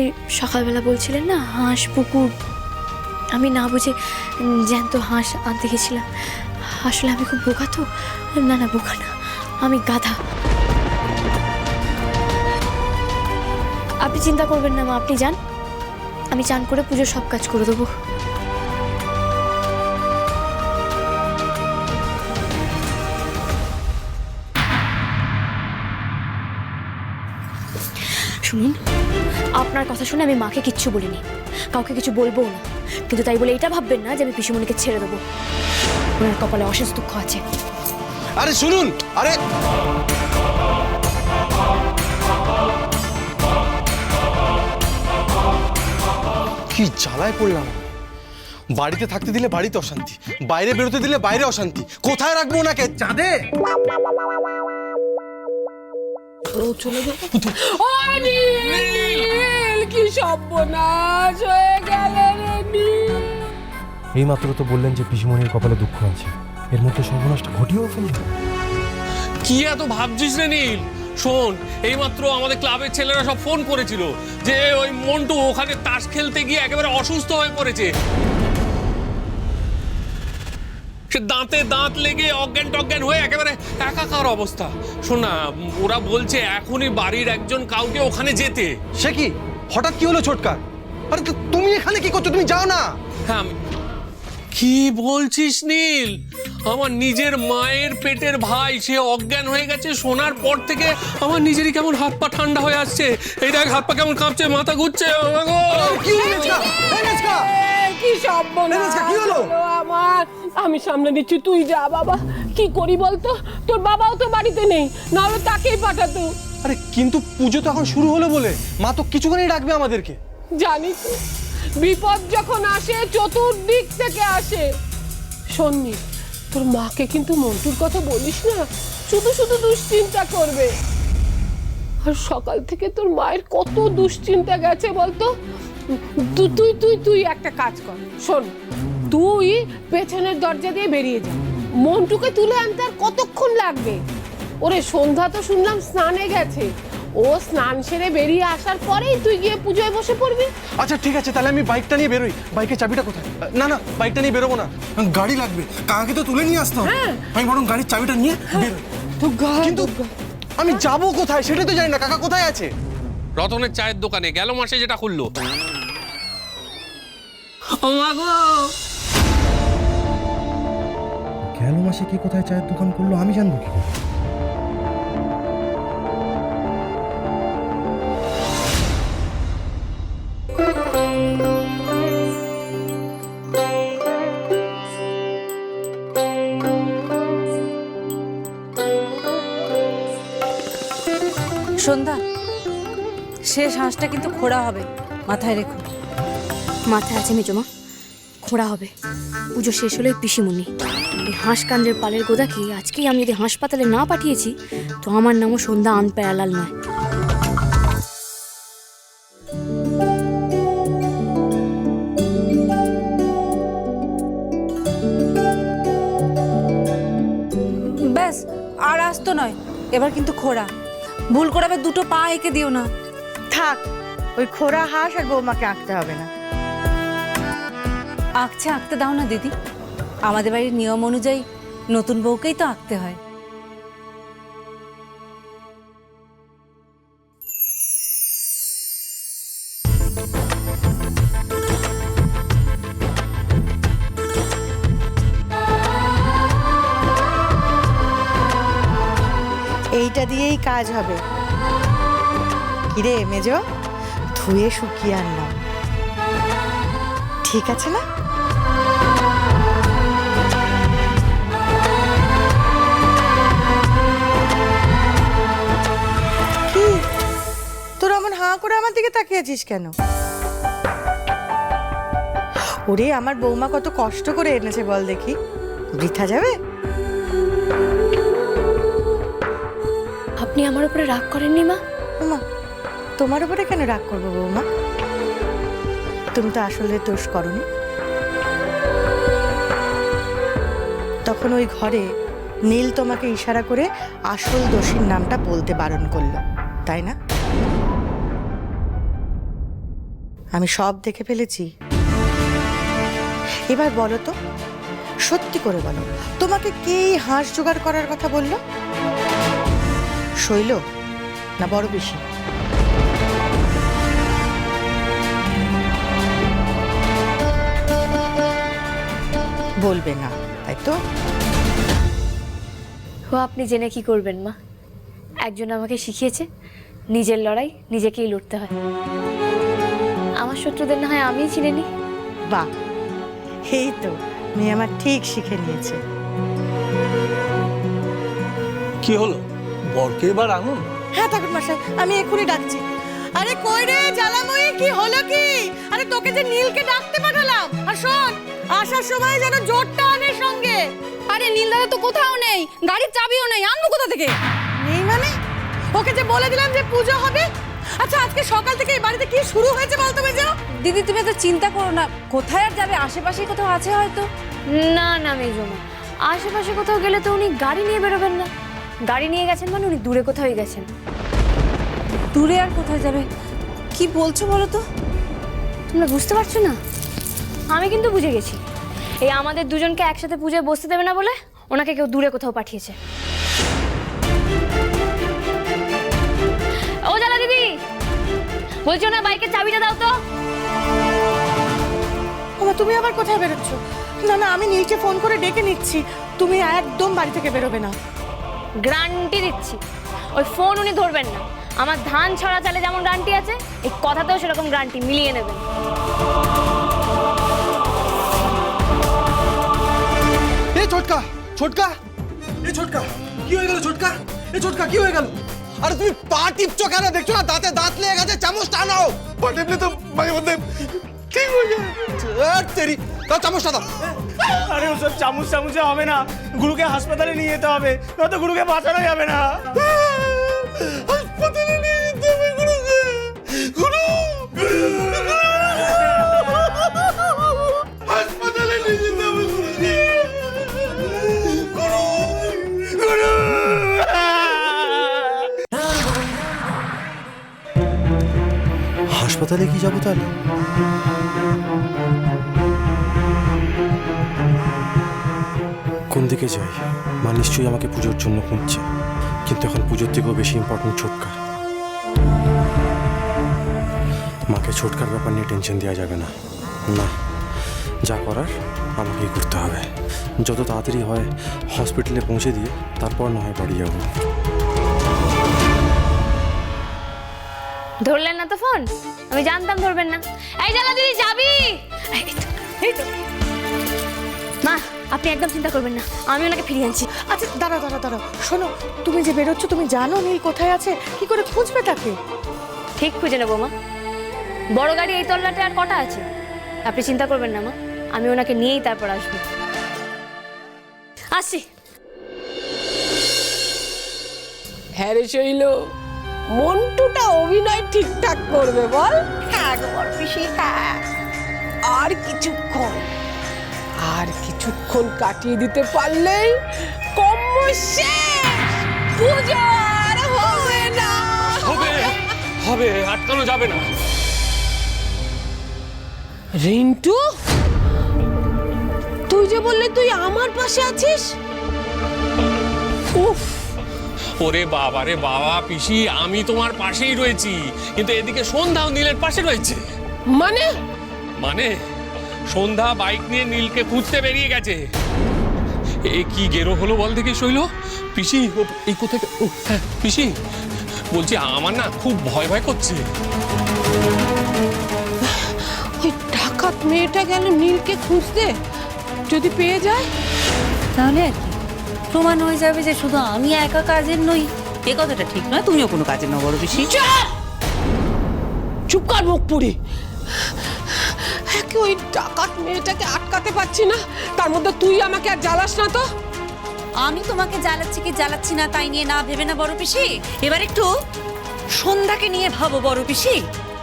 আপনি সকালবেলা বলছিলেন না, হাঁস, পুকুর। আমি না বুঝে জ্যান্ত হাঁস আনতে গেছিলাম। আসলে আমি খুব বোকা তো? না না, বোকা না, আমি গাধা। আপনি চিন্তা করবেন না মা, আপনি যান। আমি চান করে পুজোর সব কাজ করে দেবো। শুনুন আপনার কথা শুনে আমি মাকে কিচ্ছু বলিনি। কাউকে কিছু বলব না। কিন্তু তাই বলে এটা ভাববেন না যে আমি পিসুমণিকে ছেড়ে দেবো। ওনার কপালে অশেষ দুঃখ আছে। আরে শুনুন আরে! কি জ্বালায় পড়লাম। বাড়িতে থাকতে দিলে বাড়িতে অশান্তি বাইরে বেরোতে দিলে বাইরে অশান্তি। কোথায় রাখব ওনাকে? চাঁদে! ও চলে নীল কি সর্বনাশ হয়ে গেল রে নীল এইমাত্র তো বললেন যে পিসুমণির কপালে দুঃখ আছে। এর মধ্যে সর্বনাশটা ঘটিয়েও ফেললেন কি এত ভাবছিস রে নীল? শোন এইমাত্র আমাদের ক্লাবের ছেলেরা সব ফোন করেছিল যে ওই মন্টু ওখানে তাস খেলতে গিয়ে একেবারে অসুস্থ হয়ে পড়েছে। সে দাঁতে দাঁত লেগে অজ্ঞান টজ্ঞান হয়ে একেবারে একাকার অবস্থা? শোন না ওরা বলছে এখনই বাড়ির একজন কাউকে ওখানে যেতে। সে কি? হঠাৎ কি হলো ছোটকা? আরে তো তুমি এখানে কি করছ? তুমি যাও না। হ্যাঁ আমি- কি বলছিস নীল? আমার নিজের মায়ের পেটের ভাই সে অজ্ঞান হয়ে গেছে শোনার পর থেকে আমার নিজেরই কেমন হাত পা ঠান্ডা হয়ে আসছে। এই দেখ হাত পা কেমন কাঁপছে মাথা ঘুরছে ও গো! কি নেচকা! কি? হলো? আমার? আমি সামনে দিচ্ছি তুই যা বাবা। কি করি বলতো? তোর বাবাও তো বাড়িতে নেই নাহলে তাকেই পাঠাতো। আরে কিন্তু পুজো তো এখন শুরু হলো বলে। মা তো কিছুখানি ডাকবে আমাদেরকে। জানিস তো, বিপদ যখন আসে চতুর্দিক থেকে আসে। শোননি তোর মাকে কিন্তু মন্টুর কথা বলিস না শুধু শুধু দুশ্চিন্তা করবে। আর সকাল থেকে তোর মায়ের কত দুশ্চিন্তা গেছে বলতো? তুই তুই তুই একটা কাজ কর শোন তুই পেছনের দরজা দিয়ে বেরিয়ে যা। মন্টুকে তুলে আনতে আর কতক্ষণ লাগবে? ওরে সন্ধ্যা তো শুনলাম স্নানে গেছে। ও স্নান সেরে বেরিয়ে আসার পরেই তুই গিয়ে পুজোয় বসে পড়বি। আচ্ছা ঠিক আছে তাহলে আমি বাইকটা নিয়ে বেরোই। বাইকের চাবিটা কোথায়? না না বাইকটা নিয়ে বেরোবো না। গাড়ি লাগবে। কাকাকে তো তুলে নিয়ে আসতে হবে। আমি বরং গাড়ির চাবিটা নিয়ে বেরোই। তো গা কিন্তু আমি যাব কোথায় সেটাই তো জানি না। কাকা কোথায় আছে? রতনের চায়ের দোকানে গেল মাসে যেটা খুললো। গেল মাসে কি কোথায় চায়ের দোকান করল আমি জানব কি সন্ধ্যা। শেষ হাঁসটা কিন্তু খোড়া হবে। মাথায় রেখো। মাথায় আছে মেজমা খোঁড়া হবে। পুজো শেষ হলে পিসিমুনি এই হাঁস কান্ডের পালের গোদাকে আজকেই আমি যদি হাসপাতালে না পাঠিয়েছি তো আমার নামও সন্ধ্যা আনপ্যারালাল নয়। ব্যাস আর আসতো নয়। এবার কিন্তু খোড়া। ভুল করে আবার দুটো পা এঁকে দিও না। থাক ওই খোরা হাঁস আর বৌমাকে আঁকতে হবে না। আঁকছে আঁকতে দাও না দিদি। আমাদের বাড়ির নিয়ম অনুযায়ী নতুন বউকেই তো আঁকতে হয়। এইটা দিয়েই কাজ হবে। কিরে, মেজো? ধুয়ে শুকিয়ে আনলাম। ঠিক আছে না? কি? তোর হাঁ করে আমার দিকে তাকিয়ে আছিস কেন? ওরে, আমার বৌমা কত কষ্ট করে এনেছে বল দেখি। বৃথা যাবে? আপনি আমার উপরে রাগ করেননি, মা? ওমা তোমার উপরে কেন রাগ করব বৌমা? তুমি তো আসলে দোষ করনি। তখন ওই ঘরে নীল তোমাকে ইশারা করে আসল দোষীর নামটা বলতে বারণ করল, তাই না? আমি সব দেখে ফেলেছি। এবার বলো তো, সত্যি করে বলো, তোমাকে কে হাঁস জোগাড় করার কথা বলল? শৈল না বড় বেশি? বলবে না তাই তো? ও আপনি জেনে কি করবেন মা? একজন আমাকে শিখিয়েছে নিজের লড়াই নিজেকেই লড়তে হয়। আমার শত্রুদের না হয় আমিই চিনে নিই। বাহ এই তো মেয়ে আমার ঠিক শিখে নিয়েছে। কি হলো? বরকে এবার আনুন হ্যাঁ ঠাকুর মশাই আমি এক্ষুনি ডাকছি। আরে কই রে জ্বালাময়ী কি হলো কি? আরে তোকে যে নীলকে ডাকতে পাঠালাম। আর শোন আসার সময় যেন জোরটা আনে সঙ্গে। আরে নীল দাদা তো কোথাও নেই গাড়ির চাবিও নেই আনব কোথা থেকে? নেই মানে? ওকে যে বলে দিলাম যে পুজো হবে? আচ্ছা আজকে সকাল থেকে এই বাড়িতে কি শুরু হয়েছে বলতো মেজো দিদি তুমি তো চিন্তা করো না। কোথায় আর যাবে? আশেপাশে কোথাও আছে হয়তো? না না মেজমা। আশেপাশে কোথাও গেলে তো উনি গাড়ি নিয়ে বেরোবেন না। গাড়ি নিয়ে গেছেন মানে উনি দূরে কোথাও গেছেন? দূরে আর কোথায় যাবে? কি বলছো বলো তো? তোমরা বুঝতে পারছ না? আমি কিন্তু বুঝে গেছি। এই আমাদের দুজনকে একসাথে পুজোয় বসতে দেবে না বলে ওনাকে কেউ দূরে কোথাও পাঠিয়েছে। ও জালা দিদি! বলছো না বাইকের চাবিটা দাও তো। তুমি আবার কোথায় বেরোচ্ছ? না না, আমি নীলকে ফোন করে ডেকে নিচ্ছি। তুমি একদম বাড়ি থেকে বেরোবে না। গ্রান্টি দিচ্ছি। ওই ফোন উনি ধরবেন না। আমার ধান ছড়া চালে যেমন গ্রান্টি আছে এই কথাতেও সেরকম গ্রান্টি মিলিয়ে নেবেন। এ ছোটকা ছোটকা। এ ছোটকা কি হয়ে গেল ছোটকা? এ ছোটকা কি হয়ে গেল? আরে তুমি পা টিপছো কেন? দেখছ না দাঁতে দাঁত লেগে গেছে চামচ টানাও পা টিপলে তো মাঝে মধ্যে ঠিক হয়ে যায়। তেরি দাও চামচটা দাও। আরে ওসব চামচ চামচে হবে না। গুরুকে হাসপাতালে নিয়ে যেতে হবে নয়তো গুরুকে বাঁচানো যাবে না। হাসপাতালে নিয়ে যেতে হবে গুরুকে। গুরু! হাসপাতালে নিয়ে যেতে হবে গুরুকে। গুরু! গুরু! হাসপাতালে কি যাব তাহলে? দিকে যাই মা নিশ্চয়ই আমাকে পুজোর জন্য খুঁজছে। কিন্তু এখন পুজোর থেকেও বেশি ইম্পর্টেন্ট ছোটকার। মাকে ছোটকার ব্যাপার নিয়ে টেনশন দেওয়া যাবে না। না যা করার আমাকেই করতে হবে। যত তাড়াতাড়ি হয় হসপিটালে পৌঁছে দিয়ে তারপর না হয় বাড়ি যাব। ধরলেন না তো ফোন আমি জানতাম ধরবেন না। এই জালা দিদি যাবি? এই তো, এই তো। মা আপনি একদম চিন্তা করবেন না আমি ওনাকে ফিরিয়ে আনছি। আচ্ছা দাঁড়াও দাঁড়াও দাঁড়াও শোনো তুমি যে বেরোচ্ছ তুমি জানো নীল কোথায় আছে? কি করে খুঁজবে তাকে? ঠিক খুঁজে নেব মা। বড় গাড়ি এই তল্লাটে আর কটা আছে? আপনি চিন্তা করবেন না মা আমি ওনাকে নিয়েই তারপর আসব। আসছি। হ্যাঁ রে শৈল মন্টুটা অভিনয় ঠিকঠাক করবে বল। হ্যাঁ গো বড় পিসি হ্যাঁ। আর কিছুক্ষণ। আর কিছুক্ষণ কাটিয়ে দিতে পারলেই কম্ম শেষ। পুজো আর হবে না। হবে হবে আটকানো যাবে না। রিন্টু? তুই যে বললে তুই আমার পাশে আছিস? উফ। ওরে বাবা রে বাবা পিসি আমি তোমার পাশেই রয়েছি। কিন্তু এদিকে সন্ধ্যাও নীলের পাশে রয়েছে। মানে? মানে? সন্ধ্যা বাইক নিয়ে নীলকে খুঁজতে বেরিয়ে গেছে। এ কি গেরো হলো বল দেখি শৈল? পিসি ও এই কোথায় ও হ্যাঁ পিসি বলছি আমার না খুব ভয় ভয় করছে। ওই ডাকাত মেয়েটা গেল নীলকে খুঁজতে। যদি পেয়ে যায়? তাহলে আর কি। প্রমাণ হয়ে যাবে যে শুধু আমি একা কাজের নই। এ কথাটা ঠিক নয় তুমিও কোনো কাজের নও বড় বেশি চুপ চুপ কর মুখ পুরি একে ওই ডাকাত মেয়েটাকে আটকাতে পারছি না। তার মধ্যে তুই আমাকে আর জ্বালাস না তো। আমি তোমাকে জ্বালাচ্ছি কি জ্বালাচ্ছি না তাই নিয়ে না ভেবে না বড় পিসি? এবার একটু সন্ধ্যাকে নিয়ে ভাবো বড় পিসি।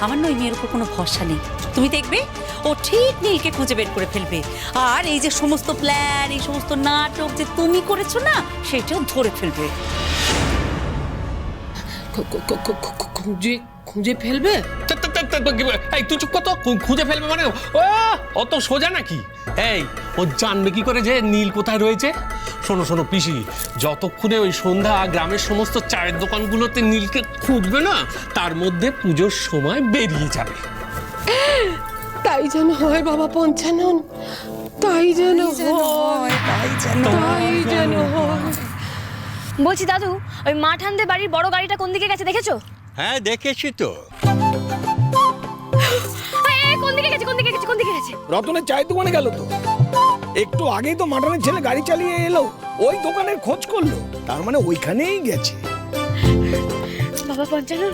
আমার নই মেয়ের উপর কোনো ভরসা নেই। তুমি দেখবে, ও ঠিক নীলকে খুঁজে বের করে ফেলবে। আর এই যে সমস্ত প্ল্যান এই সমস্ত নাটক যে তুমি করেছ না, সেটাও ধরে ফেলবে। খুঁজে খুঁজে ফেলবে? এই তুই চুপ কত খুঁজে ফেলবে মানে? ও অত সোজা নাকি? এই ও জানবে কি করে যে নীল কোথায় রয়েছে? শোনো শোনো পিসি যতক্ষণে ওই সন্ধ্যা গ্রামের সমস্ত চায়ের দোকানগুলোতে নীলকে খুঁজবে না তার মধ্যে পুজোর সময় বেরিয়ে যাবে। তাই যেন হয় বাবা পঞ্চানন। তাই যেন হয়। তাই যেন হয়। বলছি দাদু ওই মাঠানদের বাড়ির বড় গাড়িটা কোন দিকে গেছে দেখেছ? হ্যাঁ দেখেছি তো। এই, কোন দিকে গেছে কোন দিকে গেছে কোন দিকে গেছে? রতনের চায়ের দোকানে গেল তো। একটু আগেই তো মাটনের ছেলে গাড়ি চালিয়ে এলো ওই দোকানের খোঁজ করল তার মানে ওইখানেই গেছে। বাবা পঞ্চানন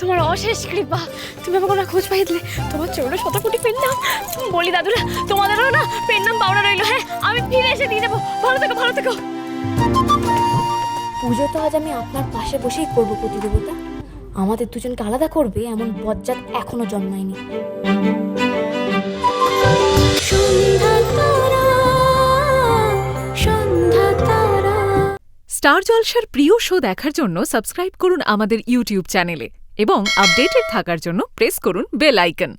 তোমার অশেষ কৃপা। তুমি আমাকে না খোঁজ পাই দিলে তোমার চৌড়ো শত কোটি পেন নাম বলি দাদুরা তোমাদেরও না পেন নাম পাওনা রইল হ্যাঁ? আমি ফিরে এসে দিয়ে যাব ভালো থেকো ভালো থেকো। পুজো তো আজ আমি আপনার পাশে বসেই করব প্রতিদেবতা আমাদের দুজনকে আলাদা করবে এমন বজ্জাত এখনও জন্মায়নি। স্টার জলসার প্রিয় শো দেখার জন্য সাবস্ক্রাইব করুন আমাদের ইউটিউব চ্যানেলে এবং আপডেটেড থাকার জন্য প্রেস করুন বেল আইকন।